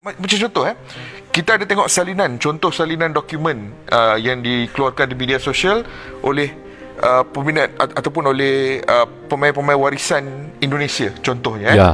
Ma- Macam contoh eh Kita ada tengok salinan Contoh salinan dokumen uh, Yang dikeluarkan di media sosial Oleh uh, Peminat at- Ataupun oleh uh, Pemain-pemain warisan Indonesia Contohnya eh Ya.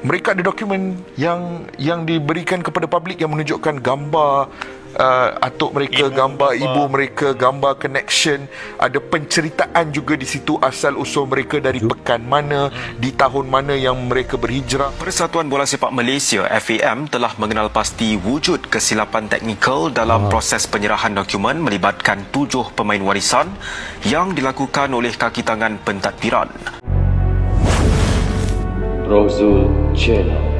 Mereka ada dokumen Yang Yang diberikan kepada publik Yang menunjukkan gambar uh, Atuk mereka Ibu, Gambar bapa. ibu mereka Gambar connection Ada penceritaan juga di situ Asal usul mereka Dari pekan mana Di tahun mana Yang mereka berhijrah Persatuan Bola Sepak Malaysia FAM telah mengenal pasti wujud kesilapan teknikal dalam proses penyerahan dokumen melibatkan tujuh pemain warisan yang dilakukan oleh kaki tangan pentadbiran. Rozul Channel.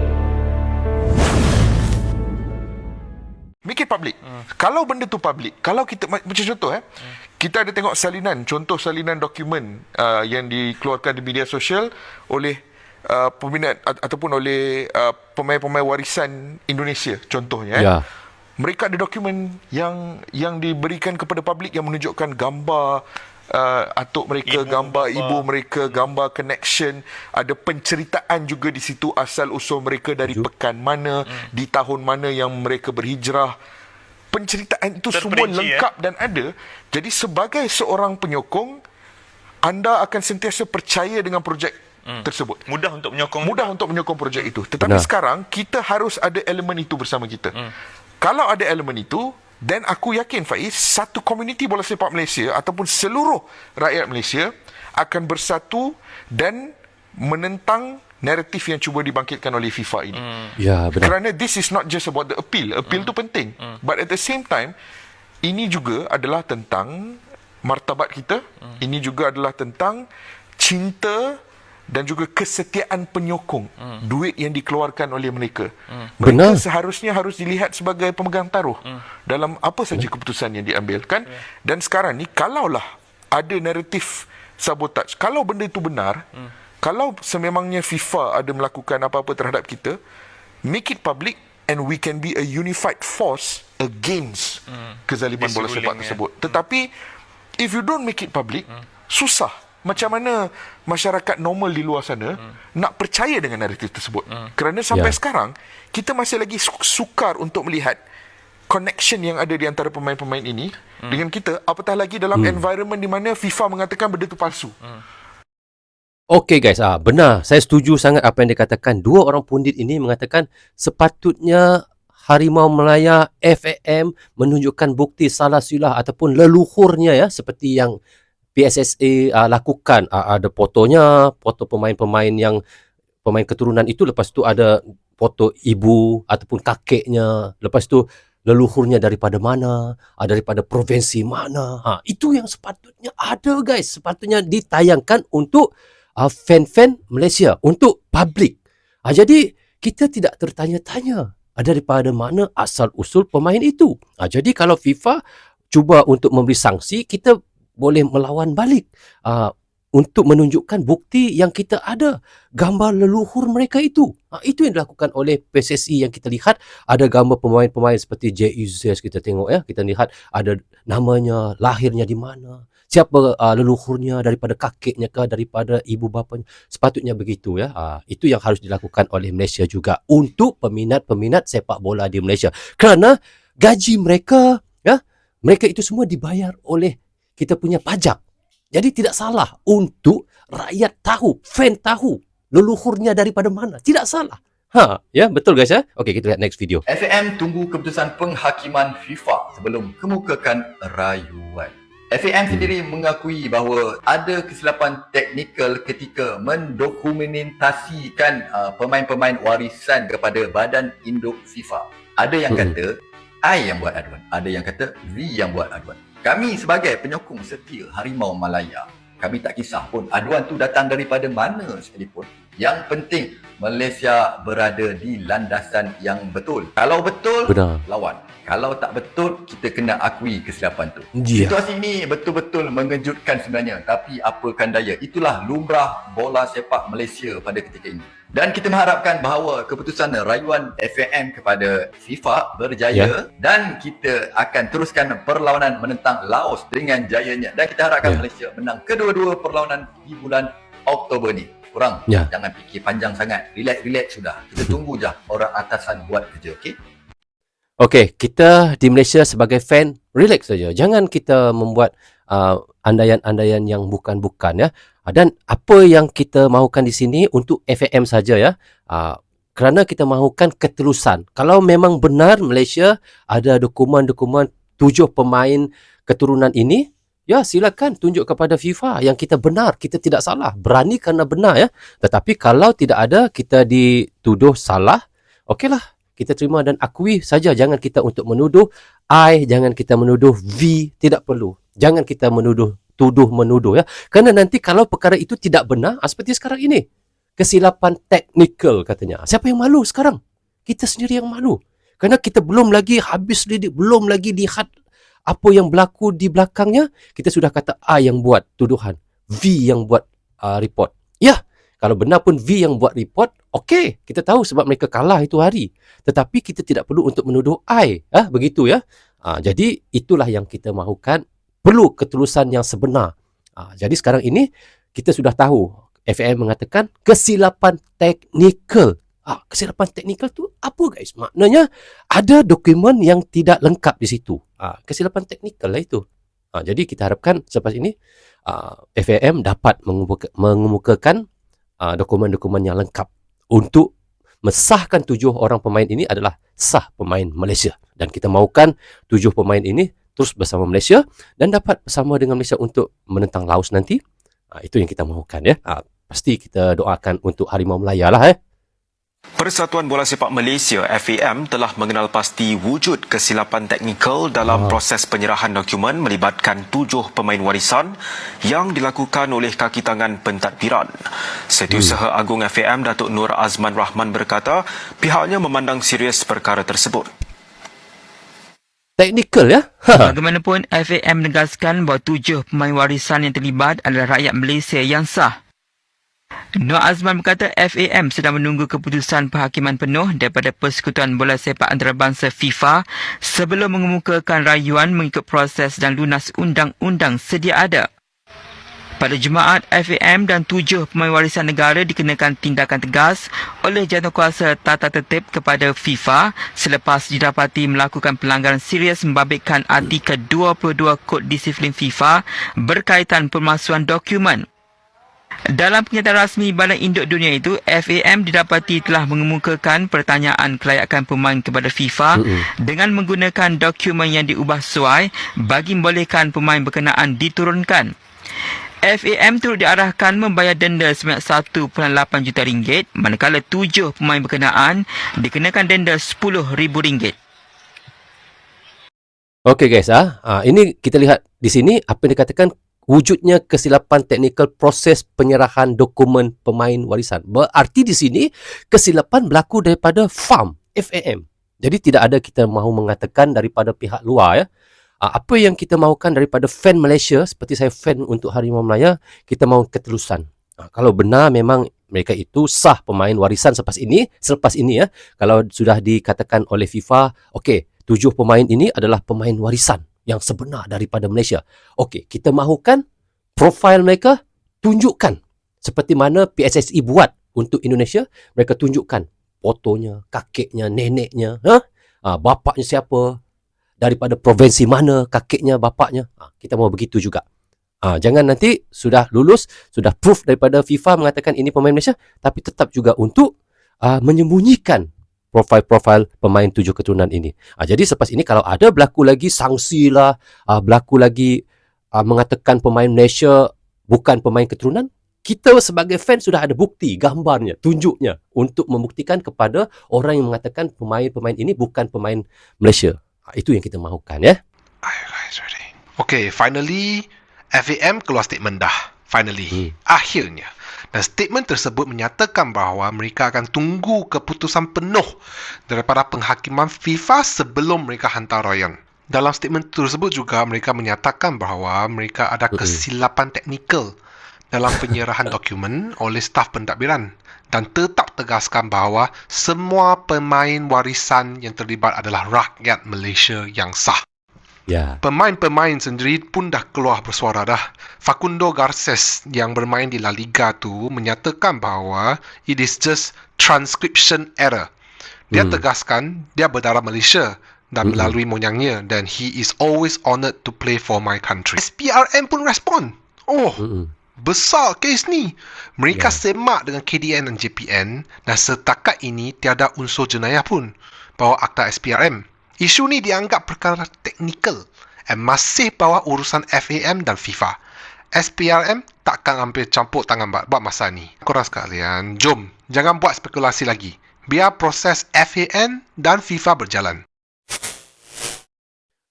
It public. Hmm. Kalau benda tu public, kalau kita ma- macam contoh eh, hmm. kita ada tengok salinan, contoh salinan dokumen uh, yang dikeluarkan di media sosial oleh uh, peminat at- ataupun oleh uh, pemain-pemain warisan Indonesia contohnya eh. Ya. Mereka ada dokumen yang yang diberikan kepada publik yang menunjukkan gambar uh, atuk mereka, Ibu, gambar bapa. ibu mereka, gambar connection, ada penceritaan juga di situ asal usul mereka dari pekan mana, Hmm. di tahun mana yang mereka berhijrah. Penceritaan itu semua Terperinci, lengkap dan ada. Jadi sebagai seorang penyokong, anda akan sentiasa percaya dengan projek tersebut. Mudah untuk menyokong Mudah untuk menyokong projek itu. Tetapi Benar. sekarang kita harus ada elemen itu bersama kita. Hmm. Kalau ada elemen itu, then aku yakin Faiz, satu komuniti bola sepak Malaysia ataupun seluruh rakyat Malaysia akan bersatu dan menentang naratif yang cuba dibangkitkan oleh FIFA ini. Hmm. Ya, benar. Kerana this is not just about the appeal. Appeal tu penting. But at the same time, ini juga adalah tentang martabat kita. Ini juga adalah tentang cinta dan juga kesetiaan penyokong duit yang dikeluarkan oleh mereka. Mereka Benar. seharusnya harus dilihat sebagai pemegang taruh dalam apa saja keputusan yang diambil kan. Dan sekarang ni kalaulah ada naratif sabotaj, kalau benda itu benar, kalau sememangnya FIFA ada melakukan apa-apa terhadap kita, make it public and we can be a unified force against kezaliman bola sepak ya. tersebut. Tetapi if you don't make it public, susah. Macam mana masyarakat normal di luar sana nak percaya dengan naratif tersebut. Kerana sampai Ya. sekarang kita masih lagi su- sukar untuk melihat connection yang ada di antara pemain-pemain ini dengan kita apatah lagi dalam environment di mana FIFA mengatakan benda tu palsu. Okey guys, ah benar. Saya setuju sangat apa yang dikatakan. Dua orang pundit ini mengatakan sepatutnya Harimau Melaya FAM menunjukkan bukti salah silah ataupun leluhurnya ya seperti yang PSSA uh, lakukan. Uh, ada fotonya, foto pemain-pemain yang pemain keturunan itu lepas tu ada foto ibu ataupun kakeknya. Lepas tu leluhurnya daripada mana, uh, daripada provinsi mana. Ha, itu yang sepatutnya ada guys. Sepatutnya ditayangkan untuk uh, fan-fan Malaysia, untuk public. Uh, jadi kita tidak tertanya-tanya daripada mana asal usul pemain itu. Uh, jadi kalau FIFA cuba untuk memberi sanksi, kita boleh melawan balik uh, untuk menunjukkan bukti yang kita ada gambar leluhur mereka itu. Uh, itu yang dilakukan oleh PSSI yang kita lihat ada gambar pemain-pemain seperti JUZ kita tengok ya. Kita lihat ada namanya, lahirnya di mana, siapa uh, leluhurnya daripada kakeknya ke daripada ibu bapanya. Sepatutnya begitu ya. Uh, itu yang harus dilakukan oleh Malaysia juga untuk peminat-peminat sepak bola di Malaysia. Kerana gaji mereka ya, mereka itu semua dibayar oleh kita punya pajak. Jadi tidak salah untuk rakyat tahu, fan tahu leluhurnya daripada mana. Tidak salah. Ha, ya betul guys ya. Okey, kita lihat next video. FAM tunggu keputusan penghakiman FIFA sebelum kemukakan rayuan. FAM sendiri mengakui bahawa ada kesilapan teknikal ketika mendokumentasikan uh, pemain-pemain warisan kepada Badan Induk FIFA. Ada yang Hmm. kata I yang buat aduan, ada yang kata V yang buat aduan. Kami sebagai penyokong setia Harimau Malaya, kami tak kisah pun aduan tu datang daripada mana sekalipun. Yang penting Malaysia berada di landasan yang betul. Kalau betul, Benar. lawan. Kalau tak betul, kita kena akui kesilapan tu. Ya. Situasi ini betul-betul mengejutkan sebenarnya. Tapi apakan daya, itulah lumrah bola sepak Malaysia pada ketika ini. Dan kita mengharapkan bahawa keputusan rayuan FAM kepada FIFA berjaya Ya. dan kita akan teruskan perlawanan menentang Laos dengan jayanya. Dan kita harapkan Ya. Malaysia menang kedua-dua perlawanan di bulan Oktober ni. Korang Ya. jangan fikir panjang sangat. Relax-relax sudah. Kita tunggu je orang atasan buat kerja, okey? Okey, kita di Malaysia sebagai fan relax saja. Jangan kita membuat uh, andaian-andaian yang bukan-bukan ya. Ah, Dan apa yang kita mahukan di sini untuk FAM saja ya. Uh, kerana kita mahukan ketulusan. Kalau memang benar Malaysia ada dokumen-dokumen tujuh pemain keturunan ini, ya silakan tunjuk kepada FIFA yang kita benar, kita tidak salah. Berani kerana benar ya. Tetapi kalau tidak ada, kita dituduh salah, okeylah kita terima dan akui saja jangan kita untuk menuduh I jangan kita menuduh V tidak perlu jangan kita menuduh tuduh menuduh ya. Kerana nanti kalau perkara itu tidak benar ah, seperti sekarang ini. Kesilapan teknikal katanya. Siapa yang malu sekarang? Kita sendiri yang malu. Kerana kita belum lagi habis lidik belum lagi lihat apa yang berlaku di belakangnya kita sudah kata I yang buat tuduhan V yang buat uh, report. Ya kalau benar pun V yang buat report, okey, kita tahu sebab mereka kalah itu hari. Tetapi kita tidak perlu untuk menuduh I, ah begitu ya. Ah, jadi itulah yang kita mahukan, perlu ketulusan yang sebenar. Ah, jadi sekarang ini kita sudah tahu FAM mengatakan kesilapan teknikal. Ah, kesilapan teknikal tu apa guys? Maknanya ada dokumen yang tidak lengkap di situ. Ah, kesilapan teknikal lah itu. Ah, jadi kita harapkan selepas ini ah, FAM dapat mengemuka- mengemukakan dokumen-dokumen yang lengkap untuk mensahkan tujuh orang pemain ini adalah sah pemain Malaysia dan kita mahukan tujuh pemain ini terus bersama Malaysia dan dapat bersama dengan Malaysia untuk menentang Laos nanti. Uh, itu yang kita mahukan ya. Uh, pasti kita doakan untuk Harimau Melaya lah eh. Persatuan Bola Sepak Malaysia FAM telah mengenal pasti wujud kesilapan teknikal dalam proses penyerahan dokumen melibatkan tujuh pemain warisan yang dilakukan oleh kaki tangan pentadbiran. Setiausaha Agung FAM Datuk Nur Azman Rahman berkata pihaknya memandang serius perkara tersebut. Teknikal ya Bagaimanapun, FAM menegaskan bahawa tujuh pemain warisan yang terlibat adalah rakyat Malaysia yang sah. Nur Azman berkata FAM sedang menunggu keputusan penghakiman penuh daripada Persekutuan Bola Sepak Antarabangsa FIFA sebelum mengemukakan rayuan mengikut proses dan lunas undang-undang sedia ada. Pada Jumaat, FAM dan tujuh pemain warisan negara dikenakan tindakan tegas oleh jawatankuasa tata tertib kepada FIFA selepas didapati melakukan pelanggaran serius membabitkan artikel 22 Kod Disiplin FIFA berkaitan pemalsuan dokumen. Dalam kenyataan rasmi Badan Induk Dunia itu, FAM didapati telah mengemukakan pertanyaan kelayakan pemain kepada FIFA Mm-mm. dengan menggunakan dokumen yang diubah sesuai bagi membolehkan pemain berkenaan diturunkan. FAM turut diarahkan membayar denda sebanyak 1.8 juta ringgit manakala tujuh pemain berkenaan dikenakan denda RM10,000. Okey guys ah, ah ini kita lihat di sini apa yang dikatakan wujudnya kesilapan teknikal proses penyerahan dokumen pemain warisan. Berarti di sini kesilapan berlaku daripada FAM, FAM. Jadi tidak ada kita mahu mengatakan daripada pihak luar ya. Ah, apa yang kita mahukan daripada fan Malaysia seperti saya fan untuk Harimau Melaya, kita mahu ketulusan. Ah, kalau benar memang mereka itu sah pemain warisan selepas ini, selepas ini ya. Kalau sudah dikatakan oleh FIFA, okey, tujuh pemain ini adalah pemain warisan yang sebenar daripada Malaysia. Okey, kita mahukan profil mereka tunjukkan seperti mana PSSI buat untuk Indonesia, mereka tunjukkan fotonya, kakeknya, neneknya, ha? Ah, bapaknya siapa, daripada provinsi mana kakeknya, bapaknya. Ah, kita mau begitu juga. Ah, jangan nanti sudah lulus, sudah proof daripada FIFA mengatakan ini pemain Malaysia, tapi tetap juga untuk ah, menyembunyikan profil-profil pemain tujuh keturunan ini. Ah, jadi selepas ini kalau ada berlaku lagi sanksi lah, ah, berlaku lagi ah, mengatakan pemain Malaysia bukan pemain keturunan, kita sebagai fan sudah ada bukti, gambarnya, tunjuknya untuk membuktikan kepada orang yang mengatakan pemain-pemain ini bukan pemain Malaysia. Itu yang kita mahukan ya. Ready. Okay, finally, FAM keluar statement dah. Finally. Hmm. Akhirnya. Dan statement tersebut menyatakan bahawa mereka akan tunggu keputusan penuh daripada penghakiman FIFA sebelum mereka hantar rayuan. Dalam statement tersebut juga mereka menyatakan bahawa mereka ada Mm-mm. kesilapan teknikal dalam penyerahan dokumen oleh staf pentadbiran dan tetap tegaskan bahawa semua pemain warisan yang terlibat adalah rakyat Malaysia yang sah. Ya. Pemain-pemain sendiri pun dah keluar bersuara dah. Facundo Garces yang bermain di La Liga tu menyatakan bahawa it is just transcription error. Dia Hmm. tegaskan dia berdarah Malaysia dan Mm-mm. melalui moyangnya dan he is always honoured to play for my country. SPRM pun respon. Oh, Mm-mm. Besar kes ni. Mereka Ya. semak dengan KDN dan JPN dan setakat ini tiada unsur jenayah pun bahawa akta SPRM. Isu ni dianggap perkara teknikal dan masih bawah urusan FAM dan FIFA. SPRM takkan ambil campur tangan buat, buat masa ni. Korang sekalian, jom jangan buat spekulasi lagi. Biar proses FAM dan FIFA berjalan.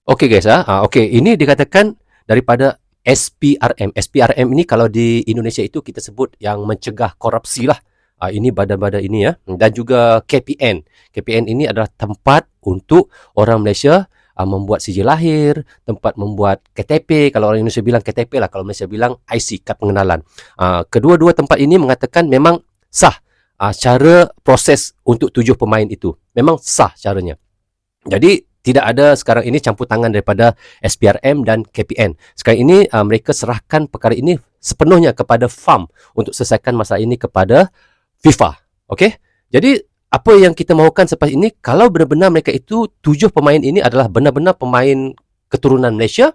Okey guys ah. Ah, okey, ini dikatakan daripada SPRM. SPRM ini kalau di Indonesia itu kita sebut yang mencegah korupsi lah. Ah, ini badan-badan ini ya. Dan juga KPN. KPN ini adalah tempat untuk orang Malaysia ah, membuat sijil lahir, tempat membuat KTP. Kalau orang Indonesia bilang KTP lah, kalau Malaysia bilang IC, kad pengenalan. Ah, kedua-dua tempat ini mengatakan memang sah ah, cara proses untuk tujuh pemain itu. Memang sah caranya. Jadi tidak ada sekarang ini campur tangan daripada SPRM dan KPN. Sekarang ini uh, mereka serahkan perkara ini sepenuhnya kepada FAM untuk selesaikan masalah ini kepada FIFA. Okey? Jadi apa yang kita mahukan selepas ini kalau benar-benar mereka itu tujuh pemain ini adalah benar-benar pemain keturunan Malaysia,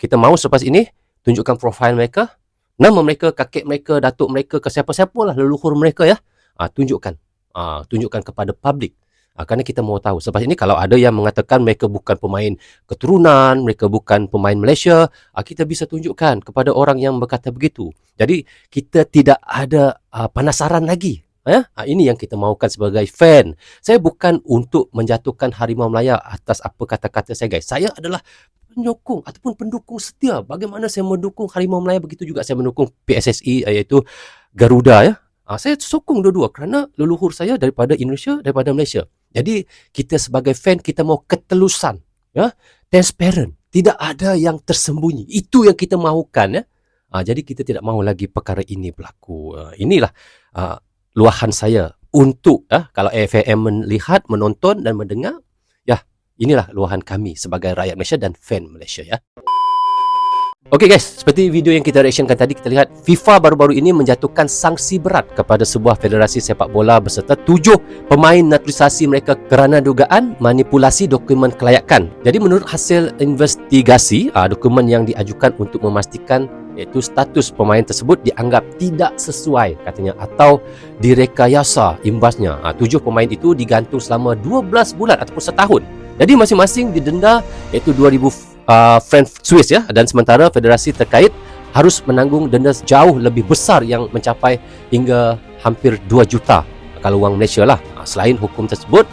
kita mahu selepas ini tunjukkan profil mereka, nama mereka, kakek mereka, datuk mereka, ke siapa-siapa lah leluhur mereka ya. Ah tunjukkan. Ah tunjukkan kepada publik. Ah, kerana kita mau tahu. Selepas ini kalau ada yang mengatakan mereka bukan pemain keturunan, mereka bukan pemain Malaysia, ah, kita bisa tunjukkan kepada orang yang berkata begitu. Jadi kita tidak ada ah, penasaran lagi. Ya? Ah, ini yang kita mahukan sebagai fan. Saya bukan untuk menjatuhkan Harimau Melaya atas apa kata-kata saya guys. Saya adalah penyokong ataupun pendukung setia. Bagaimana saya mendukung Harimau Melaya begitu juga saya mendukung PSSI iaitu Garuda ya. Ah, saya sokong dua-dua kerana leluhur saya daripada Indonesia, daripada Malaysia. Jadi kita sebagai fan kita mau ketelusan, ya, transparent, tidak ada yang tersembunyi. Itu yang kita mahukan ya. Ah, jadi kita tidak mahu lagi perkara ini berlaku. Ah, inilah ah, luahan saya untuk ah, kalau AFM melihat, menonton dan mendengar, ya, inilah luahan kami sebagai rakyat Malaysia dan fan Malaysia ya. Okey guys, seperti video yang kita reactionkan tadi kita lihat FIFA baru-baru ini menjatuhkan sanksi berat kepada sebuah federasi sepak bola berserta tujuh pemain naturalisasi mereka kerana dugaan manipulasi dokumen kelayakan. Jadi menurut hasil investigasi, ah, dokumen yang diajukan untuk memastikan iaitu status pemain tersebut dianggap tidak sesuai katanya atau direkayasa imbasnya. Ah, tujuh pemain itu digantung selama 12 bulan ataupun setahun. Jadi masing-masing didenda iaitu 2000 uh, franc Swiss ya dan sementara federasi terkait harus menanggung denda jauh lebih besar yang mencapai hingga hampir 2 juta kalau wang Malaysia lah. Ah, Selain hukum tersebut,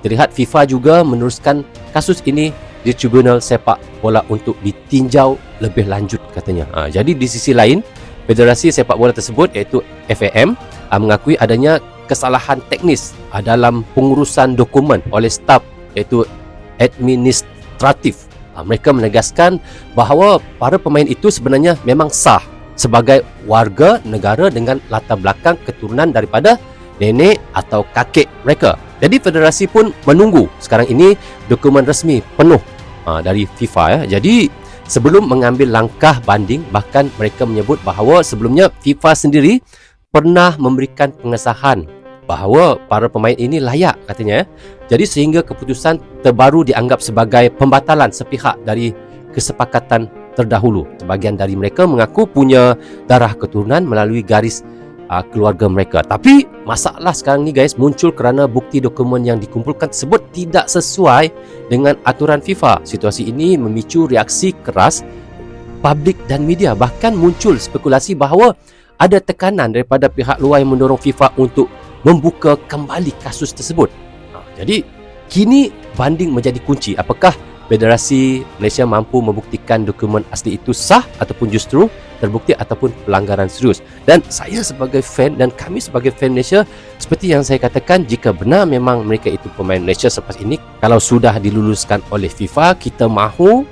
kita lihat FIFA juga meneruskan kasus ini di Tribunal Sepak Bola untuk ditinjau lebih lanjut katanya. Ha, jadi di sisi lain, Federasi Sepak Bola tersebut iaitu FAM ha, mengakui adanya kesalahan teknis dalam pengurusan dokumen oleh staf iaitu administratif. Ha, mereka menegaskan bahawa para pemain itu sebenarnya memang sah sebagai warga negara dengan latar belakang keturunan daripada nenek atau kakek mereka. Jadi federasi pun menunggu sekarang ini dokumen resmi penuh uh, dari FIFA ya. Jadi sebelum mengambil langkah banding bahkan mereka menyebut bahawa sebelumnya FIFA sendiri pernah memberikan pengesahan bahawa para pemain ini layak katanya ya. Jadi sehingga keputusan terbaru dianggap sebagai pembatalan sepihak dari kesepakatan terdahulu. Sebahagian dari mereka mengaku punya darah keturunan melalui garis uh, keluarga mereka. Tapi masalah sekarang ni guys muncul kerana bukti dokumen yang dikumpulkan tersebut tidak sesuai dengan aturan FIFA. Situasi ini memicu reaksi keras publik dan media. Bahkan muncul spekulasi bahawa ada tekanan daripada pihak luar yang mendorong FIFA untuk membuka kembali kasus tersebut. Ha, jadi kini banding menjadi kunci. Apakah Federasi Malaysia mampu membuktikan dokumen asli itu sah ataupun justru terbukti ataupun pelanggaran serius. Dan saya sebagai fan dan kami sebagai fan Malaysia seperti yang saya katakan jika benar memang mereka itu pemain Malaysia selepas ini kalau sudah diluluskan oleh FIFA kita mahu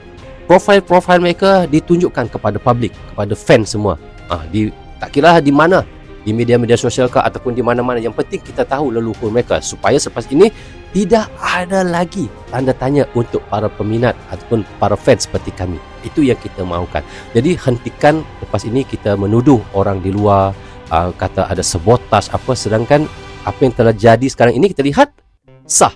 profil-profil mereka ditunjukkan kepada publik, kepada fan semua. Ah, di tak kira di mana di media-media sosial ke ataupun di mana-mana. Yang penting kita tahu leluhur mereka. Supaya selepas ini tidak ada lagi tanda tanya untuk para peminat ataupun para fans seperti kami. Itu yang kita mahukan. Jadi hentikan lepas ini kita menuduh orang di luar uh, kata ada sabotaj apa. Sedangkan apa yang telah jadi sekarang ini kita lihat sah.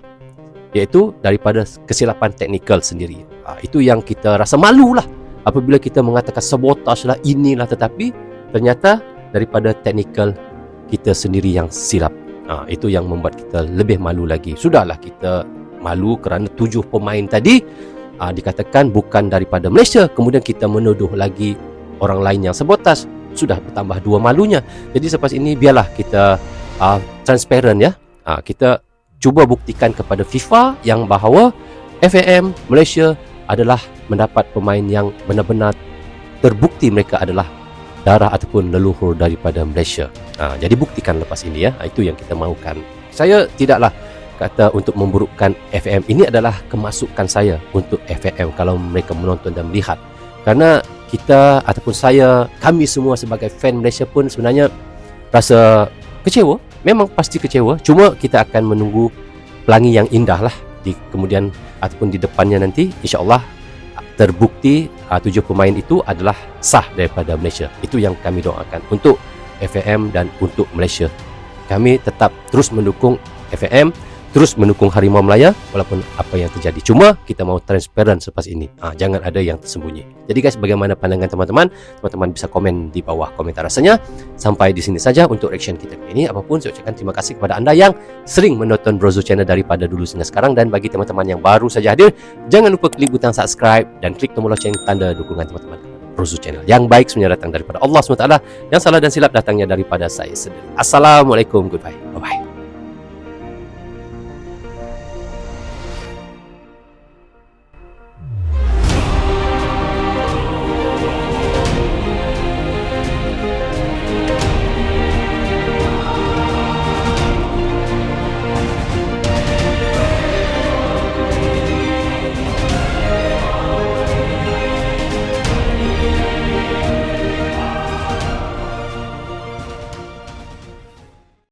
Iaitu daripada kesilapan teknikal sendiri. Uh, itu yang kita rasa malu lah apabila kita mengatakan sabotaj lah inilah. Tetapi ternyata daripada teknikal kita sendiri yang silap. Ha, itu yang membuat kita lebih malu lagi. Sudahlah kita malu kerana tujuh pemain tadi ha, dikatakan bukan daripada Malaysia. Kemudian kita menuduh lagi orang lain yang sabotaj. Sudah bertambah dua malunya. Jadi selepas ini biarlah kita uh, transparent ya. Ha, kita cuba buktikan kepada FIFA yang bahawa FAM Malaysia adalah mendapat pemain yang benar-benar terbukti mereka adalah darah ataupun leluhur daripada Malaysia. Ha, jadi buktikan lepas ini ya. Ha, Itu yang kita mahukan. Saya tidaklah kata untuk memburukkan FAM. Ini adalah kemasukan saya untuk FAM kalau mereka menonton dan melihat. Karena kita ataupun saya, kami semua sebagai fan Malaysia pun sebenarnya rasa kecewa. Memang pasti kecewa. Cuma kita akan menunggu pelangi yang indah lah di kemudian ataupun di depannya nanti insya-Allah terbukti uh, tujuh pemain itu adalah sah daripada Malaysia. Itu yang kami doakan untuk FAM dan untuk Malaysia. Kami tetap terus mendukung FAM, terus mendukung Harimau Melaya walaupun apa yang terjadi. Cuma kita mau transparan selepas ini. Ah, jangan ada yang tersembunyi. Jadi guys, bagaimana pandangan teman-teman? Teman-teman bisa komen di bawah komentar rasanya. Sampai di sini saja untuk reaction kita ini. Apapun saya ucapkan terima kasih kepada anda yang sering menonton Brozo Channel daripada dulu hingga sekarang dan bagi teman-teman yang baru saja hadir, jangan lupa klik butang subscribe dan klik tombol lonceng tanda dukungan teman-teman Brozo Channel. Yang baik sebenarnya datang daripada Allah SWT, yang salah dan silap datangnya daripada saya sendiri. Assalamualaikum, goodbye.